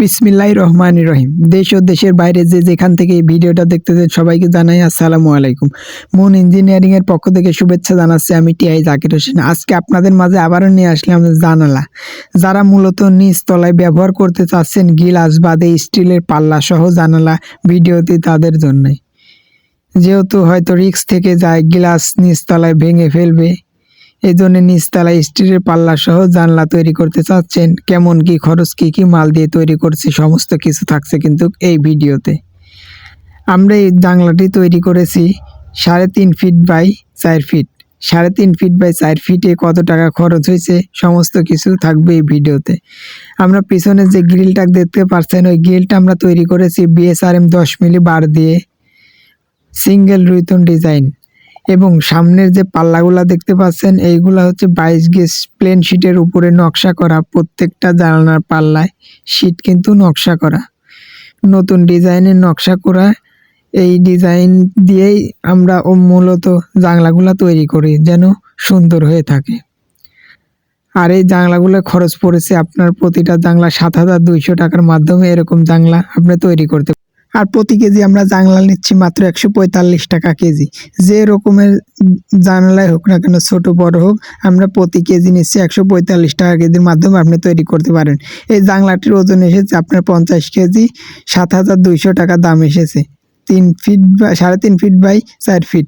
বিসমিল্লাহ রহমান রহিম। দেশ ও দেশের বাইরে যে যেখান থেকে এই ভিডিওটা দেখতেছেন সবাইকে জানাই আসসালামু আলাইকুম। মন ইঞ্জিনিয়ারিং এর পক্ষ থেকে শুভেচ্ছা জানাচ্ছি আমি টিআই জাকির হোসেন। আজকে আপনাদের মাঝে আবারও নিয়ে আসলাম জানালা। যারা মূলত নিচ তলায় ব্যবহার করতে চাচ্ছেন, গিলাস বাদে স্টিলের পাল্লা সহ জানালা ভিডিওটি তাদের জন্যই। যেহেতু হয়তো রিক্স থেকে যায়, গ্লাস নিচতলায় ভেঙে ফেলবে এই জন্য নিচতলায় স্টিলের পাল্লা সহ জানলা তৈরি করতে চাচ্ছেন। কেমন কি খরচ, কি কি মাল দিয়ে তৈরি করছি, সমস্ত কিছু থাকছে কিন্তু এই ভিডিওতে। আমরা এই জানলাটি তৈরি করেছি সাড়ে তিন ফিট বাই চার ফিট। সাড়ে তিন ফিট বাই চার ফিটে কত টাকা খরচ হয়েছে, সমস্ত কিছু থাকবে এই ভিডিওতে। আমরা পিছনে যে গ্রিলটা দেখতে পাচ্ছেন, ওই গ্রিলটা আমরা তৈরি করেছি বিএসআরএম দশ মিলি বার দিয়ে। সিঙ্গেল রুইতন ডিজাইন। এবং সামনের যে পাল্লাগুলা দেখতে পাচ্ছেন, এইগুলা হচ্ছে বাইশ গেজ প্লেন শিটের উপরে নকশা করা প্রত্যেকটা জানালার পাল্লায় শিট কিন্তু নকশা করা। নতুন ডিজাইনের নকশা করা, এই ডিজাইন দিয়েই আমরা ও মূলত জানলাগুলা তৈরি করি যেন সুন্দর হয়ে থাকে। আর এই জানলাগুলো খরচ পড়েছে আপনার প্রতিটা জানলা সাত হাজার দুইশো টাকার মাধ্যমে এরকম জানলা আপনি তৈরি করতে আর প্রতি কেজি আমরা জানলা নিচ্ছি মাত্র একশো পঁয়তাল্লিশ টাকা কেজি। যে রকমের জানলাই হোক না কেন, ছোট, বড় হোক, আমরা প্রতি কেজি নিচ্ছি একশো পঁয়তাল্লিশ টাকা কেজির মাধ্যমে আপনি তৈরি করতে পারেন। এই জানলাটির ওজন এসেছে আপনার পঞ্চাশ কেজি, সাত হাজার দুইশো টাকা দাম এসেছে। তিন ফিট বা সাড়ে তিন ফিট বাই চার ফিট